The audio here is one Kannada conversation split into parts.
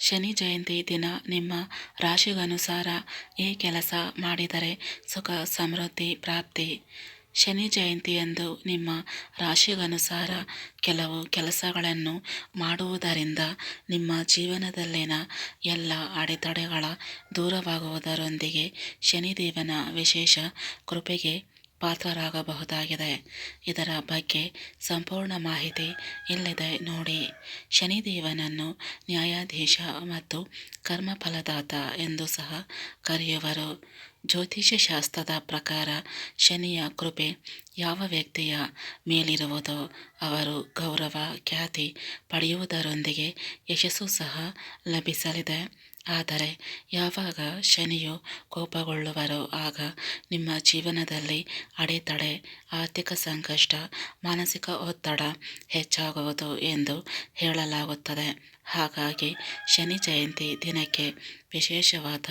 ಶನಿ ಜಯಂತಿ ದಿನ ನಿಮ್ಮ ರಾಶಿಗನುಸಾರ ಈ ಕೆಲಸ ಮಾಡಿದರೆ ಸುಖ, ಸಮೃದ್ಧಿ, ಪ್ರಾಪ್ತಿ. ಶನಿ ಜಯಂತಿಯಂದು ನಿಮ್ಮ ರಾಶಿಗನುಸಾರ ಕೆಲವು ಕೆಲಸಗಳನ್ನು ಮಾಡುವುದರಿಂದ ನಿಮ್ಮ ಜೀವನದಲ್ಲಿನ ಎಲ್ಲ ಅಡೆತಡೆಗಳ ದೂರವಾಗುವುದರೊಂದಿಗೆ ಶನಿದೇವನ ವಿಶೇಷ ಕೃಪೆಗೆ ಪಾತ್ರರಾಗಬಹುದಾಗಿದೆ. ಇದರ ಬಗ್ಗೆ ಸಂಪೂರ್ಣ ಮಾಹಿತಿ ಇಲ್ಲಿದೆ ನೋಡಿ. ಶನಿದೇವನನ್ನು ನ್ಯಾಯಾಧೀಶ ಮತ್ತು ಕರ್ಮಫಲದಾತ ಎಂದು ಸಹ ಕರೆಯುವರು. ಜ್ಯೋತಿಷ್ಯ ಶಾಸ್ತ್ರದ ಪ್ರಕಾರ ಶನಿಯ ಕೃಪೆ ಯಾವ ವ್ಯಕ್ತಿಯ ಮೇಲಿರುವುದೋ ಅವರು ಗೌರವ, ಖ್ಯಾತಿ ಪಡೆಯುವುದರೊಂದಿಗೆ ಯಶಸ್ಸು ಸಹ ಲಭಿಸಲಿದೆ. ಆದರೆ ಯಾವಾಗ ಶನಿಯು ಕೋಪಗೊಳ್ಳುವರೋ ಆಗ ನಿಮ್ಮ ಜೀವನದಲ್ಲಿ ಅಡೆತಡೆ, ಆರ್ಥಿಕ ಸಂಕಷ್ಟ, ಮಾನಸಿಕ ಒತ್ತಡ ಹೆಚ್ಚಾಗುವುದು ಎಂದು ಹೇಳಲಾಗುತ್ತದೆ. ಹಾಗಾಗಿ ಶನಿ ಜಯಂತಿ ದಿನಕ್ಕೆ ವಿಶೇಷವಾದ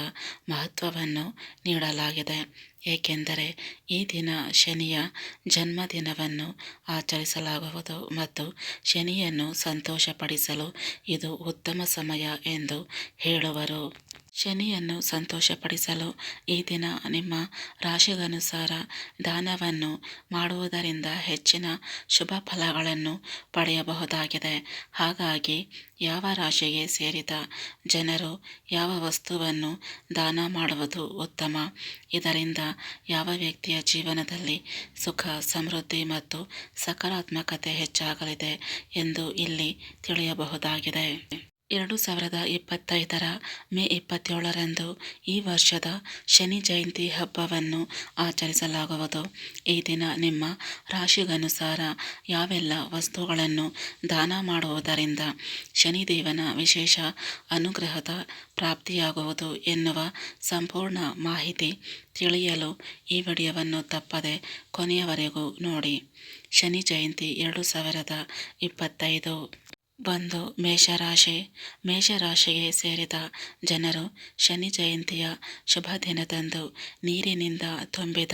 ಮಹತ್ವವನ್ನು ನೀಡಲಾಗಿದೆ. ಏಕೆಂದರೆ ಈ ದಿನ ಶನಿಯ ಜನ್ಮದಿನವನ್ನು ಆಚರಿಸಲಾಗುವುದು ಮತ್ತು ಶನಿಯನ್ನು ಸಂತೋಷಪಡಿಸಲು ಇದು ಉತ್ತಮ ಸಮಯ ಎಂದು ಹೇಳುವರು. ಶನಿಯನ್ನು ಸಂತೋಷಪಡಿಸಲು ಈ ದಿನ ನಿಮ್ಮ ರಾಶಿಗನುಸಾರ ದಾನವನ್ನು ಮಾಡುವುದರಿಂದ ಹೆಚ್ಚಿನ ಶುಭ ಫಲಗಳನ್ನು ಪಡೆಯಬಹುದಾಗಿದೆ. ಹಾಗಾಗಿ ಯಾವ ರಾಶಿಗೆ ಸೇರಿದ ಜನರು ಯಾವ ವಸ್ತುವನ್ನು ದಾನ ಮಾಡುವುದು ಉತ್ತಮ? ಇದರಿಂದ ಯಾವ ವ್ಯಕ್ತಿಯ ಜೀವನದಲ್ಲಿ ಸುಖ, ಸಮೃದ್ಧಿ ಮತ್ತು ಸಕಾರಾತ್ಮಕತೆ ಹೆಚ್ಚಾಗಲಿದೆ ಎಂದು ಇಲ್ಲಿ ತಿಳಿಯಬಹುದಾಗಿದೆ. ಎರಡು ಸಾವಿರದ ಇಪ್ಪತ್ತೈದರ ಮೇ ಇಪ್ಪತ್ತೇಳರಂದು ಈ ವರ್ಷದ ಶನಿ ಜಯಂತಿ ಹಬ್ಬವನ್ನು ಆಚರಿಸಲಾಗುವುದು. ಈ ದಿನ ನಿಮ್ಮ ರಾಶಿಗನುಸಾರ ಯಾವೆಲ್ಲ ವಸ್ತುಗಳನ್ನು ದಾನ ಮಾಡುವುದರಿಂದ ಶನಿದೇವನ ವಿಶೇಷ ಅನುಗ್ರಹದ ಪ್ರಾಪ್ತಿಯಾಗುವುದು ಎನ್ನುವ ಸಂಪೂರ್ಣ ಮಾಹಿತಿ ತಿಳಿಯಲು ಈ ವಿಡಿಯೋವನ್ನು ತಪ್ಪದೆ ಕೊನೆಯವರೆಗೂ ನೋಡಿ. ಶನಿ ಜಯಂತಿ ಎರಡು ಸಾವಿರದ ಇಪ್ಪತ್ತೈದು ಒಂದು ಮೇಷರಾಶಿ, ಮೇಷರಾಶಿಗೆ ಸೇರಿದ ಜನರು ಶನಿ ಜಯಂತಿಯ ಶುಭ ದಿನದಂದು ನೀರಿನಿಂದ ತುಂಬಿದ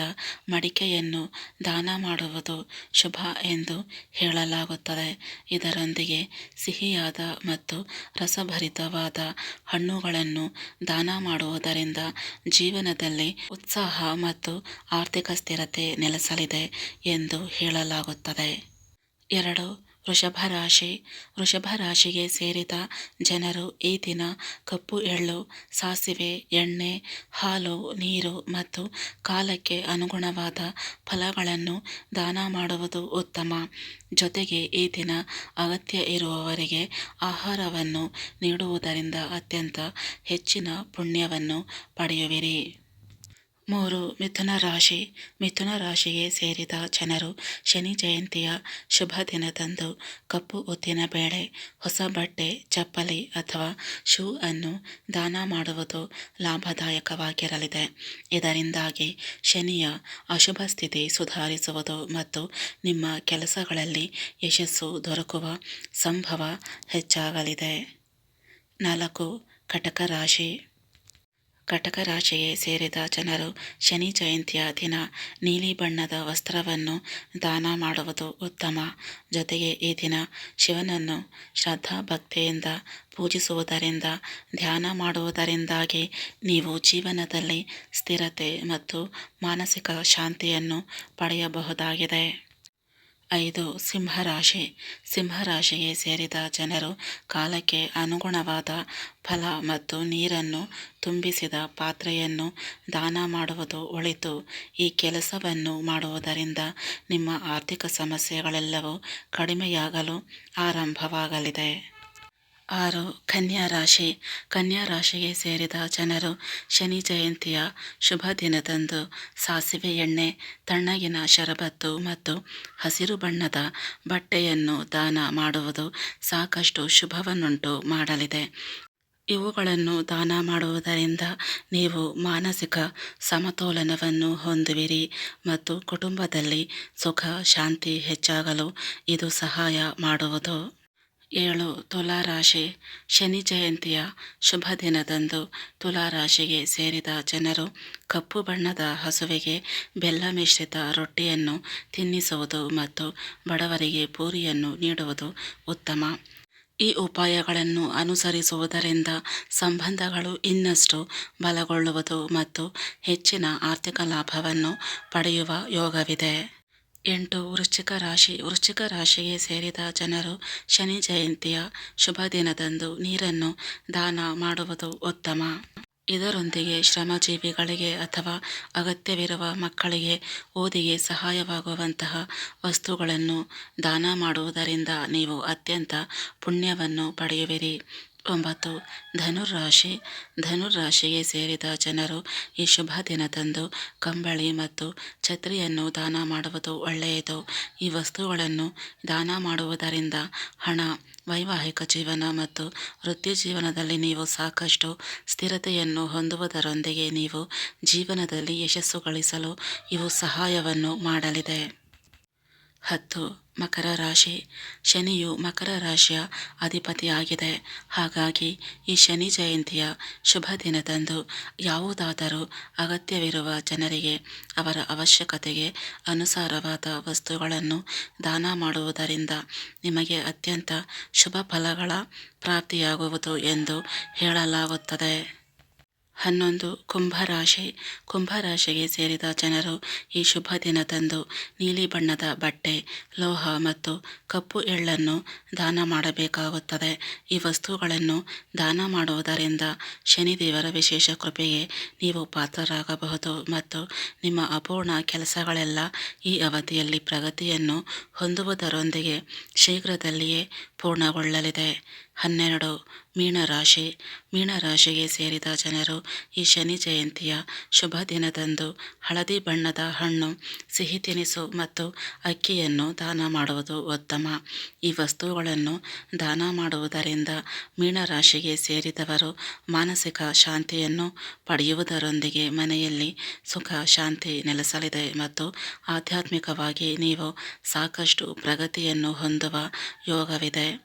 ಮಡಿಕೆಯನ್ನು ದಾನ ಮಾಡುವುದು ಶುಭ ಎಂದು ಹೇಳಲಾಗುತ್ತದೆ. ಇದರೊಂದಿಗೆ ಸಿಹಿಯಾದ ಮತ್ತು ರಸಭರಿತವಾದ ಹಣ್ಣುಗಳನ್ನು ದಾನ ಮಾಡುವುದರಿಂದ ಜೀವನದಲ್ಲಿ ಉತ್ಸಾಹ ಮತ್ತು ಆರ್ಥಿಕ ಸ್ಥಿರತೆ ನೆಲೆಸಲಿದೆ ಎಂದು ಹೇಳಲಾಗುತ್ತದೆ. ಎರಡು ವೃಷಭ ರಾಶಿ ವೃಷಭ ರಾಶಿಗೆ ಸೇರಿದ ಜನರು ಈ ದಿನ ಕಪ್ಪು ಎಳ್ಳು, ಸಾಸಿವೆ, ಎಣ್ಣೆ, ಹಾಲು, ನೀರು ಮತ್ತು ಕಾಲಕ್ಕೆ ಅನುಗುಣವಾದ ಫಲಗಳನ್ನು ದಾನ ಮಾಡುವುದು ಉತ್ತಮ. ಜೊತೆಗೆ ಈ ದಿನ ಅಗತ್ಯ ಇರುವವರಿಗೆ ಆಹಾರವನ್ನು ನೀಡುವುದರಿಂದ ಅತ್ಯಂತ ಹೆಚ್ಚಿನ ಪುಣ್ಯವನ್ನು ಪಡೆಯುವಿರಿ. ಮೂರು ಮಿಥುನ ರಾಶಿ. ಮಿಥುನ ರಾಶಿಗೆ ಸೇರಿದ ಜನರು ಶನಿ ಜಯಂತಿಯ ಶುಭ ದಿನದಂದು ಕಪ್ಪು ಉದ್ದಿನ ಬೇಳೆ, ಹೊಸ ಬಟ್ಟೆ, ಚಪ್ಪಲಿ ಅಥವಾ ಶೂ ಅನ್ನು ದಾನ ಮಾಡುವುದು ಲಾಭದಾಯಕವಾಗಿರಲಿದೆ. ಇದರಿಂದಾಗಿ ಶನಿಯ ಅಶುಭ ಸ್ಥಿತಿ ಸುಧಾರಿಸುವುದು ಮತ್ತು ನಿಮ್ಮ ಕೆಲಸಗಳಲ್ಲಿ ಯಶಸ್ಸು ದೊರಕುವ ಸಂಭವ ಹೆಚ್ಚಾಗಲಿದೆ. ನಾಲ್ಕು, ಕಟಕ ರಾಶಿ. ಕಟಕ ರಾಶಿಗೆ ಸೇರಿದ ಜನರು ಶನಿ ಜಯಂತಿಯ ದಿನ ನೀಲಿ ಬಣ್ಣದ ವಸ್ತ್ರವನ್ನು ದಾನ ಮಾಡುವುದು ಉತ್ತಮ. ಜೊತೆಗೆ ಈ ದಿನ ಶಿವನನ್ನು ಶ್ರದ್ಧಾ ಭಕ್ತಿಯಿಂದ ಪೂಜಿಸುವುದರಿಂದ, ಧ್ಯಾನ ಮಾಡುವುದರಿಂದಾಗಿ ನೀವು ಜೀವನದಲ್ಲಿ ಸ್ಥಿರತೆ ಮತ್ತು ಮಾನಸಿಕ ಶಾಂತಿಯನ್ನು ಪಡೆಯಬಹುದಾಗಿದೆ. ಐದು ಸಿಂಹರಾಶಿ. ಸಿಂಹರಾಶಿಗೆ ಸೇರಿದ ಜನರು ಕಾಲಕ್ಕೆ ಅನುಗುಣವಾದ ಫಲ ಮತ್ತು ನೀರನ್ನು ತುಂಬಿಸಿದ ಪಾತ್ರೆಯನ್ನು ದಾನ ಮಾಡುವುದು ಒಳಿತು. ಈ ಕೆಲಸವನ್ನು ಮಾಡುವುದರಿಂದ ನಿಮ್ಮ ಆರ್ಥಿಕ ಸಮಸ್ಯೆಗಳೆಲ್ಲವೂ ಕಡಿಮೆಯಾಗಲು ಆರಂಭವಾಗಲಿದೆ. ಆರು ಕನ್ಯಾ ರಾಶಿ. ಕನ್ಯಾ ರಾಶಿಗೆ ಸೇರಿದ ಜನರು ಶನಿ ಜಯಂತಿಯ ಶುಭ ದಿನದಂದು ಸಾಸಿವೆ ಎಣ್ಣೆ, ತಣ್ಣಗಿನ ಶರಬತ್ತು ಮತ್ತು ಹಸಿರು ಬಣ್ಣದ ಬಟ್ಟೆಯನ್ನು ದಾನ ಮಾಡುವುದು ಸಾಕಷ್ಟು ಶುಭವನ್ನುಂಟು ಮಾಡಲಿದೆ. ಇವುಗಳನ್ನು ದಾನ ಮಾಡುವುದರಿಂದ ನೀವು ಮಾನಸಿಕ ಸಮತೋಲನವನ್ನು ಹೊಂದುವಿರಿ ಮತ್ತು ಕುಟುಂಬದಲ್ಲಿ ಸುಖ, ಶಾಂತಿ ಹೆಚ್ಚಾಗಲು ಇದು ಸಹಾಯ ಮಾಡುವುದು. ಏಳು ತುಲಾರಾಶಿ ಶನಿ ಜಯಂತಿಯ ಶುಭ ದಿನದಂದು ತುಲಾರಾಶಿಗೆ ಸೇರಿದ ಜನರು ಕಪ್ಪು ಬಣ್ಣದ ಹಸುವಿಗೆ ಬೆಲ್ಲ ಮಿಶ್ರಿತ ರೊಟ್ಟಿಯನ್ನು ತಿನ್ನಿಸುವುದು ಮತ್ತು ಬಡವರಿಗೆ ಪೂರಿಯನ್ನು ನೀಡುವುದು ಉತ್ತಮ. ಈ ಉಪಾಯಗಳನ್ನು ಅನುಸರಿಸುವುದರಿಂದ ಸಂಬಂಧಗಳು ಇನ್ನಷ್ಟು ಬಲಗೊಳ್ಳುವುದು ಮತ್ತು ಹೆಚ್ಚಿನ ಆರ್ಥಿಕ ಲಾಭವನ್ನು ಪಡೆಯುವ ಯೋಗವಿದೆ. ಎಂಟು ವೃಶ್ಚಿಕ ರಾಶಿ. ವೃಶ್ಚಿಕ ರಾಶಿಗೆ ಸೇರಿದ ಜನರು ಶನಿ ಜಯಂತಿಯ ಶುಭ ದಿನದಂದು ನೀರನ್ನು ದಾನ ಮಾಡುವುದು ಉತ್ತಮ. ಇದರೊಂದಿಗೆ ಶ್ರಮಜೀವಿಗಳಿಗೆ ಅಥವಾ ಅಗತ್ಯವಿರುವ ಮಕ್ಕಳಿಗೆ ಓದಿಗೆ ಸಹಾಯವಾಗುವಂತಹ ವಸ್ತುಗಳನ್ನು ದಾನ ಮಾಡುವುದರಿಂದ ನೀವು ಅತ್ಯಂತ ಪುಣ್ಯವನ್ನು ಪಡೆಯುವಿರಿ. ಒಂಬತ್ತು. ಧನುರಾಶಿ ಧನುರಾಶಿಗೆ ಸೇರಿದ ಜನರು ಈ ಶುಭ ದಿನದಂದು ಕಂಬಳಿ ಮತ್ತು ಛತ್ರಿಯನ್ನು ದಾನ ಮಾಡುವುದು ಒಳ್ಳೆಯದು. ಈ ವಸ್ತುಗಳನ್ನು ದಾನ ಮಾಡುವುದರಿಂದ ಹಣ, ವೈವಾಹಿಕ ಜೀವನ ಮತ್ತು ವೃತ್ತಿ ಜೀವನದಲ್ಲಿ ನೀವು ಸಾಕಷ್ಟು ಸ್ಥಿರತೆಯನ್ನು ಹೊಂದುವುದರೊಂದಿಗೆ ನೀವು ಜೀವನದಲ್ಲಿ ಯಶಸ್ಸು ಗಳಿಸಲು ಇವು ಸಹಾಯವನ್ನು ಮಾಡಲಿದೆ. ಹತ್ತು ಮಕರ ರಾಶಿ. ಶನಿಯು ಮಕರ ರಾಶಿಯ ಅಧಿಪತಿಯಾಗಿದೆ. ಹಾಗಾಗಿ ಈ ಶನಿ ಜಯಂತಿಯ ಶುಭ ದಿನದಂದು ಯಾವುದಾದರೂ ಅಗತ್ಯವಿರುವ ಜನರಿಗೆ ಅವರ ಅವಶ್ಯಕತೆಗೆ ಅನುಸಾರವಾದ ವಸ್ತುಗಳನ್ನು ದಾನ ಮಾಡುವುದರಿಂದ ನಿಮಗೆ ಅತ್ಯಂತ ಶುಭ ಫಲಗಳ ಪ್ರಾಪ್ತಿಯಾಗುವುದು ಎಂದು ಹೇಳಲಾಗುತ್ತದೆ. ಹನ್ನೊಂದು ಕುಂಭರಾಶಿ. ಕುಂಭರಾಶಿಗೆ ಸೇರಿದ ಜನರು ಈ ಶುಭ ದಿನದಂದು ನೀಲಿ ಬಣ್ಣದ ಬಟ್ಟೆ, ಲೋಹ ಮತ್ತು ಕಪ್ಪು ಎಳ್ಳನ್ನು ದಾನ ಮಾಡಬೇಕಾಗುತ್ತದೆ. ಈ ವಸ್ತುಗಳನ್ನು ದಾನ ಮಾಡುವುದರಿಂದ ಶನಿದೇವರ ವಿಶೇಷ ಕೃಪೆಗೆ ನೀವು ಪಾತ್ರರಾಗಬಹುದು ಮತ್ತು ನಿಮ್ಮ ಅಪೂರ್ಣ ಕೆಲಸಗಳೆಲ್ಲ ಈ ಅವಧಿಯಲ್ಲಿ ಪ್ರಗತಿಯನ್ನು ಹೊಂದುವುದರೊಂದಿಗೆ ಶೀಘ್ರದಲ್ಲಿಯೇ ಪೂರ್ಣಗೊಳ್ಳಲಿದೆ. ಹನ್ನೆರಡು. ಮೀನರಾಶಿ ಮೀನರಾಶಿಗೆ ಸೇರಿದ ಜನರು ಈ ಶನಿ ಜಯಂತಿಯ ಶುಭ ದಿನದಂದು ಹಳದಿ ಬಣ್ಣದ ಹಣ್ಣು, ಸಿಹಿ ತಿನಿಸು ಮತ್ತು ಅಕ್ಕಿಯನ್ನು ದಾನ ಮಾಡುವುದು ಉತ್ತಮ. ಈ ವಸ್ತುಗಳನ್ನು ದಾನ ಮಾಡುವುದರಿಂದ ಮೀನರಾಶಿಗೆ ಸೇರಿದವರು ಮಾನಸಿಕ ಶಾಂತಿಯನ್ನು ಪಡೆಯುವುದರೊಂದಿಗೆ ಮನೆಯಲ್ಲಿ ಸುಖ, ಶಾಂತಿ ನೆಲೆಸಲಿದೆ ಮತ್ತು ಆಧ್ಯಾತ್ಮಿಕವಾಗಿ ನೀವು ಸಾಕಷ್ಟು ಪ್ರಗತಿಯನ್ನು ಹೊಂದುವ ಯೋಗವಿದೆ.